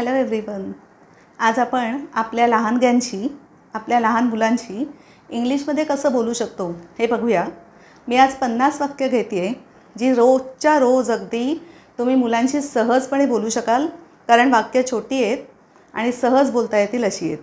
Hello everyone आज आपण आपल्या लहानग्यांशी आपल्या लहान मुलांशी इंग्लिशमध्ये कसं बोलू शकतो हे बघूया. मी आज पन्नास वाक्य घेते आहे जी रोजच्या रोज अगदी तुम्ही मुलांशी सहजपणे बोलू शकाल कारण वाक्य छोटी आहेत आणि सहज बोलता येतील अशी आहेत.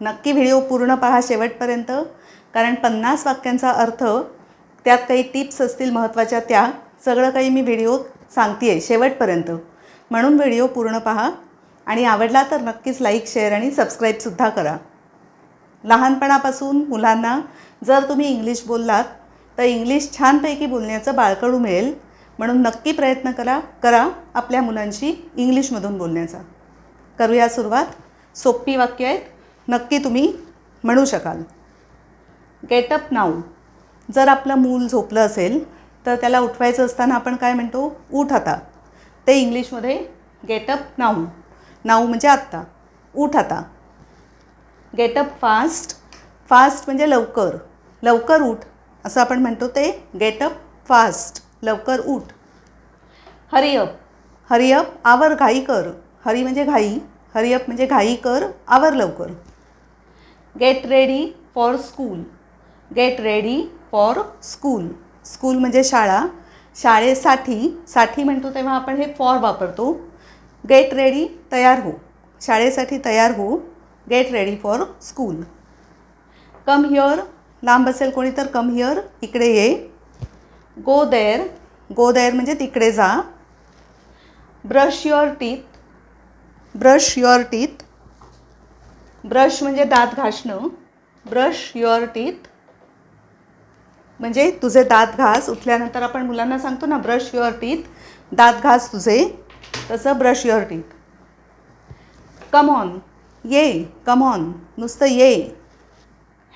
नक्की व्हिडिओ पूर्ण पहा शेवटपर्यंत कारण पन्नास वाक्यांचा अर्थ त्यात काही टिप्स असतील महत्त्वाच्या त्या सगळं काही मी व्हिडिओ सांगते आहे शेवटपर्यंत. म्हणून व्हिडिओ पूर्ण पहा. आणि आवडला तर नक्कीच लाईक शेअर आणि सबस्क्राईबसुद्धा करा. लहानपणापासून मुलांना जर तुम्ही इंग्लिश बोललात तर इंग्लिश छानपैकी बोलण्याचं बाळकडू मिळेल. म्हणून नक्की प्रयत्न करा करा आपल्या मुलांशी इंग्लिशमधून बोलण्याचा. करूया सुरुवात. सोपी वाक्य आहेत. नक्की तुम्ही म्हणू शकाल. गेटअप नाऊ जर आपलं मूल झोपलं असेल तर त्याला उठवायचं असताना आपण काय म्हणतो? उठ आता. ते इंग्लिशमध्ये गेटअप नाऊ नाऊ म्हणजे आत्ता. उठ आता. गेटअप फास्ट फास्ट म्हणजे लवकर. लवकर उठ. असं आपण म्हणतो ते गेटअप फास्ट लवकर उठ. हरिअप हरिअप आवर घाई कर. हरी म्हणजे घाई. हरिअप म्हणजे घाई कर आवर लवकर. Get ready for school get ready for school school म्हणजे शाळा. शाळेसाठी साठी म्हणतो तेव्हा आपण हे फॉर वापरतो. गेट रेडी तयार हो. शाळेसाठी तयार हो. Get ready for school. Come here लांब असेल कोणी तर कम हिअर इकडे ये. गो देअर गो देअर म्हणजे तिकडे जा. Brush your teeth brush your teeth. Brush म्हणजे दात घासणं. Brush your teeth. म्हणजे तुझे दात घास उठल्यानंतर आपण मुलांना सांगतो ना ब्रश युअर टीथ. दात घास तुझे. तसं brush your teeth come on ये. कम ऑन नुसतं ये.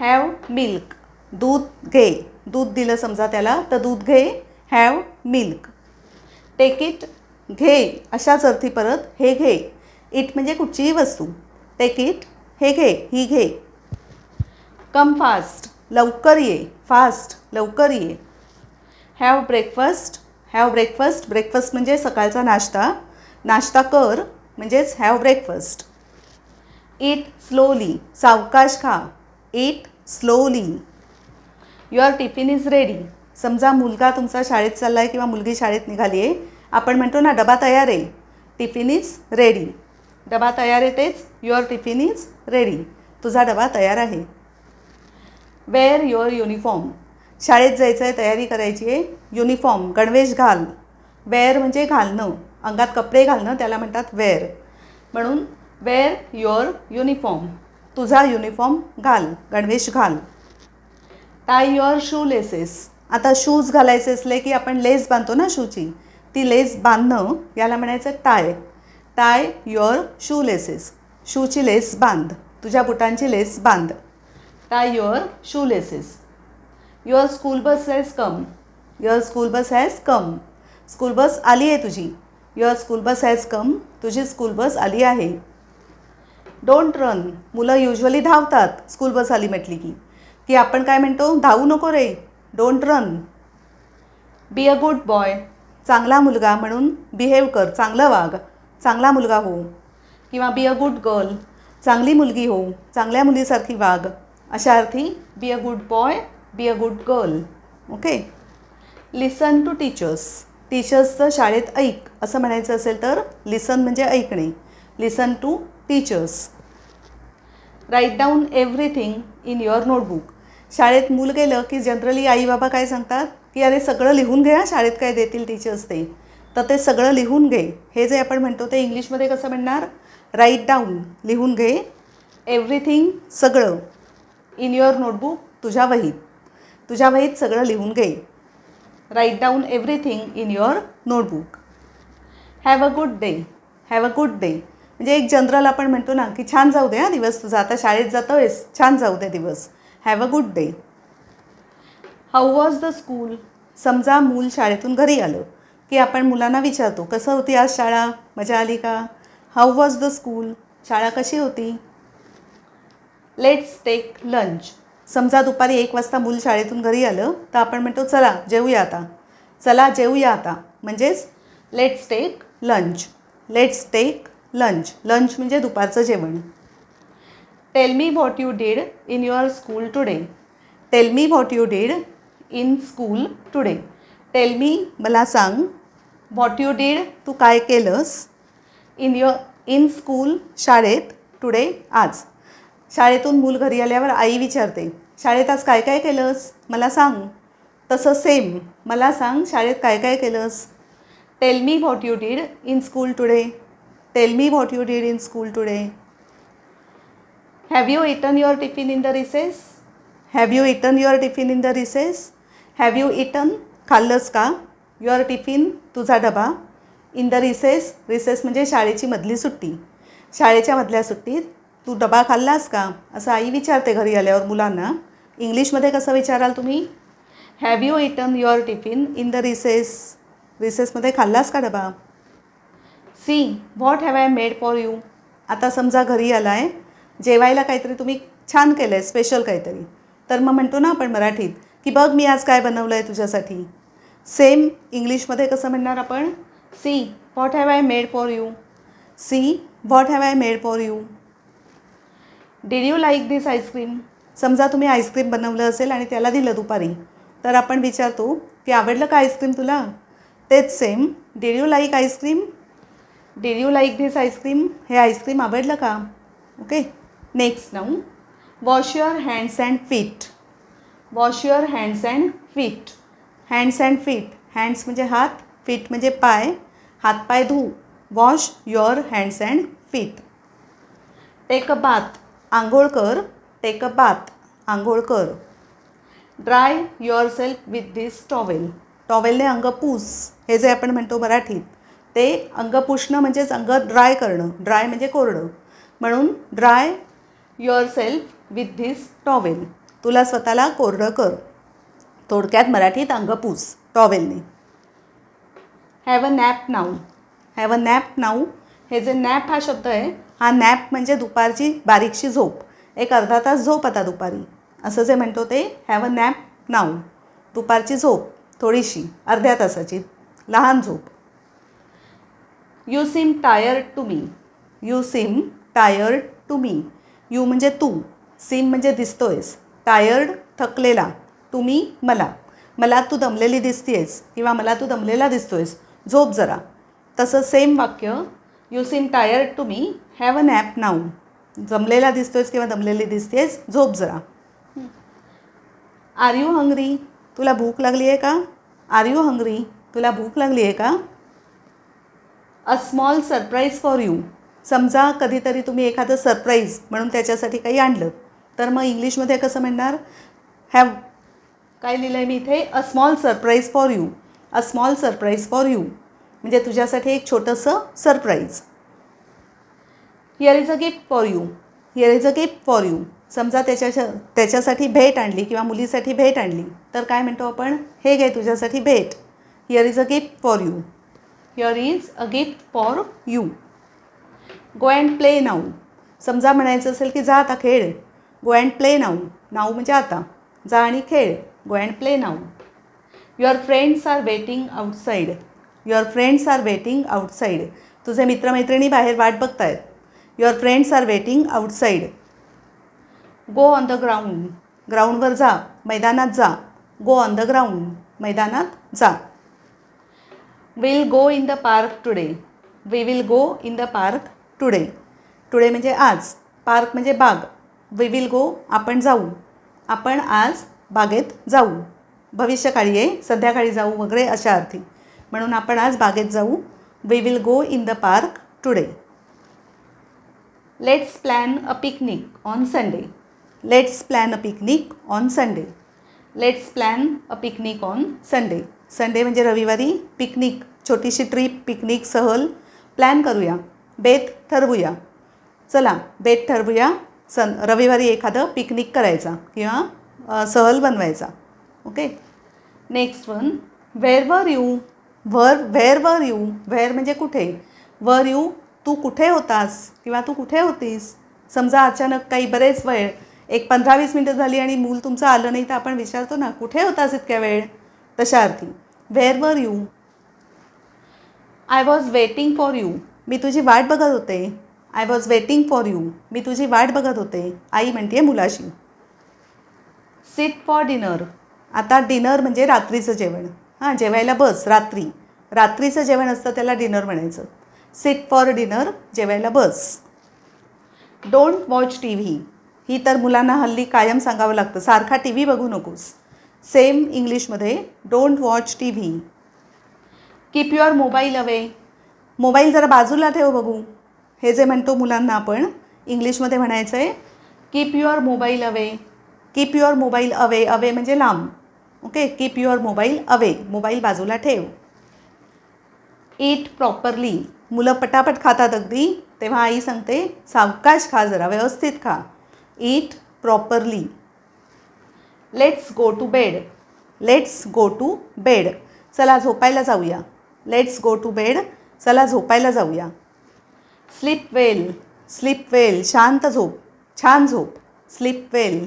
हॅव मिल्क दूध घे. दूध दिलं समजा त्याला तर दूध घे. हॅव मिल्क टेक इट घे. अशाच अर्थी परत हे घे. इट म्हणजे कुठचीही वस्तू. टेक इट हे घे. ही घे. कम फास्ट लवकर ये. फास्ट लवकर ये. Have breakfast have breakfast? Breakfast म्हणजे सकाळचा नाश्ता. नाश्ता कर म्हणजेच हॅव ब्रेकफास्ट. इट स्लोली सावकाश खा. Eat slowly your tiffin is ready समजा मुलगा तुमचा शाळेत चालला आहे किंवा मुलगी शाळेत निघाली आहे आपण म्हणतो ना डबा तयार आहे. टिफिन इज रेडी डबा तयार आहे तेच युअर टिफिन इज रेडी तुझा डबा तयार आहे. वेअर युअर युनिफॉर्म शाळेत जायचं आहे तयारी करायची आहे. युनिफॉर्म गणवेश घाल. वेअर म्हणजे घालणं. अंगात कपडे घालणं त्याला म्हणतात वेअर म्हणून वेअर युअर युनिफॉर्म तुझा युनिफॉर्म घाल. गणवेश घाल. टाय युअर शू लेसेस आता शूज घालायचे असले की आपण लेस बांधतो ना शूची ती लेस बांधणं याला म्हणायचं tie tie your shoe laces शूची lace बांध. तुझ्या बुटांची लेस बांध. Tie your shoe laces your school bus has come your school bus has come school bus आली आहे तुझी. Your school bus has come तुझी स्कूल बस आली आहे. डोंट रन मुलं युजली धावतात स्कूल बस आली म्हटली की. की आपण काय म्हणतो? धावू नको रे. Don't run be a good boy चांगला मुलगा म्हणून बिहेव कर. चांगलं वाघ चांगला मुलगा हो. किंवा बी अ गुड गर्ल चांगली मुलगी हो. चांगल्या मुलीसारखी वाघ अशा अर्थी be a good boy be a good girl okay listen to teachers टीचर्सचं शाळेत ऐक. असं म्हणायचं असेल तर लिसन म्हणजे ऐकणे. Listen to teachers write down everything in your notebook शाळेत मूल गेलं की जनरली आई बाबा काय सांगतात? की अरे सगळं लिहून घे शाळेत काय देतील टीचर्स ते. तर ते सगळं लिहून घे. हे जे आपण म्हणतो ते इंग्लिशमध्ये कसं म्हणणार? राईट डाऊन लिहून घे. एव्हरीथिंग सगळं. इन युअर नोटबुक तुझ्या वहीत. तुझ्या वहीत सगळं लिहून घे. Write down everything in your notebook have a good day have a good day म्हणजे एक जनरल आपण म्हणतो ना की छान जाऊ दे हा दिवस तुझा. आता शाळेत जातो आहेस छान जाऊ दे दिवस. Have a good day how was the school समजा मूल शाळेतून घरी आलं की आपण मुलांना विचारतो कसं होती आज शाळा? मजा आली का? हाऊ वॉज द स्कूल शाळा कशी होती? लेट्स टेक लंच समजा दुपारी एक वाजता मूल शाळेतून घरी आलं तर आपण म्हणतो चला जेवूया आता. चला जेवूया आता. म्हणजेच let's take lunch let's take lunch lunch म्हणजे दुपारचं जेवण. Tell me what you did in your school today tell me what you did in school today tell me मला सांग व्हॉट यू डीड तू काय केलंस इन युअर इन स्कूल शाळेत today आज? शाळेतून मूल घरी आल्यावर आई विचारते. शाळेत आज काय काय केलंस? मला सांग. तसं सेम मला सांग शाळेत काय काय केलंस? Tell me what you did in school today tell me what you did in school today have you eaten your tiffin in the recess have you eaten your tiffin in the recess have you eaten खाल्लंस का? Your tiffin तुझा डबा? In the recess recess म्हणजे शाळेची मधली सुट्टी. शाळेच्या मधल्या सुट्टीत तू डबा खाल्लास का? असं आई विचारते घरी आल्यावर मुलांना. इंग्लिशमध्ये कसं विचाराल तुम्ही? Have you eaten your tiffin in the recess रिसेसमध्ये खाल्लास का डबा? See what have I made for you आता समजा घरी आला आहे जेवायला काहीतरी तुम्ही छान केलं आहे स्पेशल काहीतरी. तर मग म्हणतो ना आपण मराठीत की बघ मी आज काय बनवलं आहे तुझ्यासाठी. सेम इंग्लिशमध्ये कसं म्हणणार आपण? See what have I made for you see what have I made for you did you like this ice cream समजा तुम्ही आईस्क्रीम बनवलं असेल आणि त्याला दिलं दुपारी तर आपण विचारतो की आवडलं का आईस्क्रीम तुला? तेच same did you like ice cream? Did you like this ice cream? हे आईस्क्रीम आवडलं का? Okay next now wash your hands and feet wash your hands and feet hands and feet hands म्हणजे हात feet म्हणजे पाय. हातपाय धू. Wash your hands and feet take a bath आंघोळ कर. टेक अ बाथ आंघोळ कर. Dry your self with this towel टॉवेलने अंग पूस. हे जे आपण म्हणतो मराठीत ते अंग पुसणं म्हणजेच अंग ड्राय करणं. ड्राय म्हणजे कोरडं. म्हणून dry your self with this towel तुला स्वतःला कोरडं कर. थोडक्यात मराठीत अंग पूस. टॉवेलने. Have a nap now have a nap now हे जे नॅप हा शब्द आहे हा नॅप म्हणजे दुपारची बारीकशी झोप. एक अर्धा तास झोप आता दुपारी. असं जे म्हणतो ते हॅव अ नॅप नाऊ दुपारची झोप थोडीशी अर्ध्या तासाची लहान झोप. You seem tired to me you seem tired to me you म्हणजे तू. सीम म्हणजे दिसतोयस. टायर्ड थकलेला. तुम्ही मला. मला तू दमलेली दिसतीयस. किंवा मला तू दमलेला दिसतोयस. झोप जरा. तसं सेम वाक्य. You seem tired to me have a nap now जमलेला दिसतोयस किंवा दमलेली दिसतेस झोप जरा. आर यू हंग्री तुला भूक लागली आहे का? आर यू हंग्री तुला भूक लागली आहे का? A small surprise for you समजा कधीतरी तुम्ही एखादं सरप्राईज म्हणून त्याच्यासाठी काही आणलं. तर मग इंग्लिशमध्ये कसं म्हणणार? हॅव काय लिहिलं आहे मी इथे? A small surprise for you a small surprise for you म्हणजे तुझ्यासाठी एक छोटंसं surprise here is a gift for you here is a gift for you समजा त्याच्या त्याच्यासाठी भेट आणली किंवा मुलीसाठी भेट आणली तर काय म्हणतो आपण? हे घे तुझ्यासाठी भेट. Here is a gift for you here is a gift for you go and play now समजा म्हणायचं असेल की जा आता खेळ. Go and play now now म्हणजे आता. जा आणि खेळ. Go and play now your friends are waiting outside your friends are waiting outside तुझे मित्रमैत्रिणी बाहेर वाट बघतायत. Your friends are waiting outside go on the ground ग्राउंडवर जा. मैदानात जा. गो ऑन द ग्राउंड मैदानात जा. Will go in the park today we will go in the park today today म्हणजे आज. पार्क म्हणजे बाग. वी विल गो आपण जाऊ. आपण आज बागेत जाऊ. भविष्यकाळी आहे संध्याकाळी जाऊ. वगैरे अशा अर्थी. म्हणून आपण आज बागेत जाऊ. We will go in the park today let's plan a picnic on Sunday let's plan a picnic on Sunday let's plan a picnic on Sunday Sunday म्हणजे रविवारी पिकनिक छोटीशी ट्रीप पिकनिक सहल. प्लॅन करूया. बेत ठरवूया. चला बेत ठरवूया. सन रविवारी एखादं पिकनिक करायचा किंवा सहल बनवायचा. Okay next one where were you where where were you where म्हणजे कुठे? वर यू तू कुठे होतास किंवा तू कुठे होतीस? समजा अचानक काही बरेच वेळ एक पंधरा वीस मिनटं झाली आणि मूल तुमचं आलं नाही तर आपण विचारतो ना कुठे होतास इतक्या वेळ? तशा अर्थी where were you I was waiting for you मी तुझी वाट बघत होते. I was waiting for you मी तुझी वाट बघत होते. आई म्हणते मुलाशी. सिट फॉर डिनर आता डिनर म्हणजे रात्रीचं जेवण. हां जेवायला बस रात्री. रात्रीचं जेवण असतं त्याला डिनर म्हणायचं. सिट फॉर डिनर जेवायला बस. डोंट वॉच टी व्ही ही तर मुलांना हल्ली कायम सांगावं लागतं. सारखा टी व्ही बघू नकोस. सेम इंग्लिशमध्ये don't watch T V keep your mobile away mobile जरा बाजूला ठेव बघू. हे जे म्हणतो मुलांना आपण इंग्लिशमध्ये म्हणायचं आहे keep your mobile away keep your mobile away away म्हणजे लांब. Okay keep your mobile away mobile बाजूला ठेव. ईट प्रॉपरली मुलं पटापट खातात अगदी. तेव्हा आई सांगते सावकाश खा जरा व्यवस्थित खा. Eat properly let's go to bed let's go to bed चला झोपायला जाऊया. लेट्स गो टू बेड चला झोपायला जाऊया. स्लीप वेल स्लीप वेल शांत झोप. छान झोप. Sleep well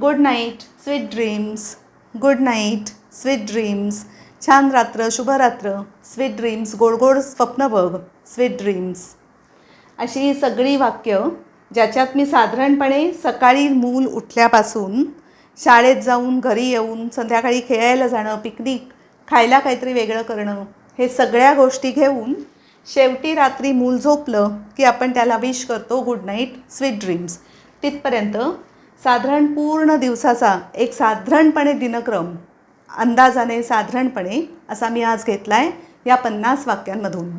good night sweet dreams good night sweet dreams छान रात्र शुभरात्र स्वीट ड्रीम्स गोड गोड स्वप्न बघ. स्वीट ड्रीम्स अशी ही सगळी वाक्य ज्याच्यात मी साधारणपणे सकाळी मूल उठल्यापासून शाळेत जाऊन घरी येऊन संध्याकाळी खेळायला जाणं पिकनिक खायला काहीतरी वेगळं करणं हे सगळ्या गोष्टी घेऊन शेवटी रात्री मूल झोपलं की आपण त्याला विश करतो गुड नाईट स्वीट ड्रीम्स तिथपर्यंत साधारण पूर्ण दिवसाचा एक साधारणपणे दिनक्रम अंदाजाने साधारणपणे असा मी आज घेतला आहे या पन्नास वाक्यांमधून.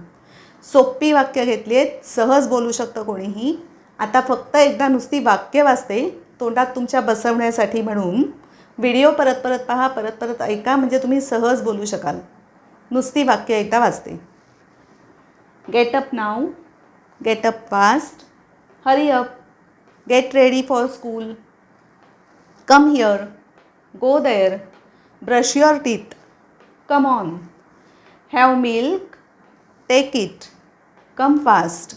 सोपी वाक्य घेतली आहेत सहज बोलू शकतं कोणीही. आता फक्त एकदा नुसती वाक्य वाचते तोंडात तुमच्या बसवण्यासाठी म्हणून. व्हिडिओ परत परत पहा परत परत ऐका म्हणजे तुम्ही सहज बोलू शकाल. नुसती वाक्य एकदा वाचते. Get up now get up fast hurry up get ready for school come here go there brush your teeth. Come on. Have milk. Take it. Come fast.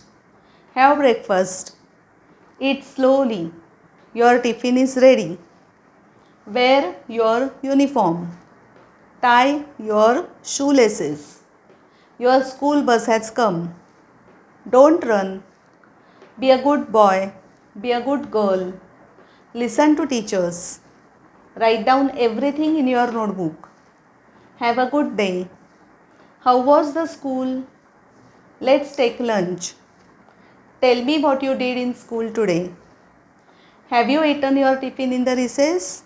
Have breakfast. Eat slowly. Your tiffin is ready. Wear your uniform. Tie your shoelaces. Your school bus has come. Don't run. Be a good boy. Be a good girl. Listen to teachers write down everything in your notebook have a good day how was the school let's take lunch Tell me what you did in school today. Have you eaten your tiffin in the recess?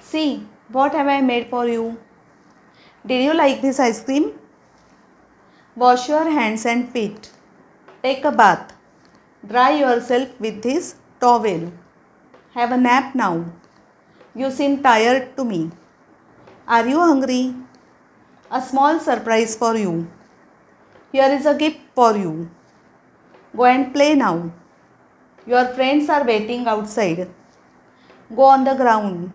See, what have I made for you? Did you like this ice cream? Wash your hands and feet. Take a bath. Dry yourself with this towel. Have a nap now. You seem tired to me. Are you hungry? A small surprise for you. Here is a gift for you. Go and play now. Your friends are waiting outside. Go on the ground.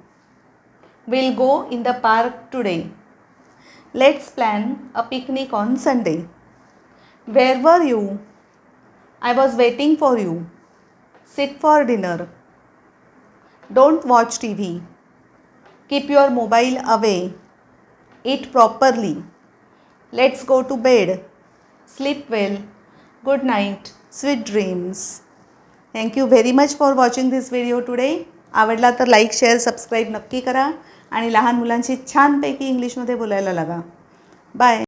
We'll go in the park today. Let's plan a picnic on Sunday. Where were you? I was waiting for you. Sit for dinner. Don't watch TV. Keep your mobile away eat properly let's go to bed sleep well good night sweet dreams thank you very much for watching this video today आवडला तर like share subscribe नक्की करा. आणि लहान मुलांशी छानपैकी इंग्लिशमध्ये बोलायला लागा. बाय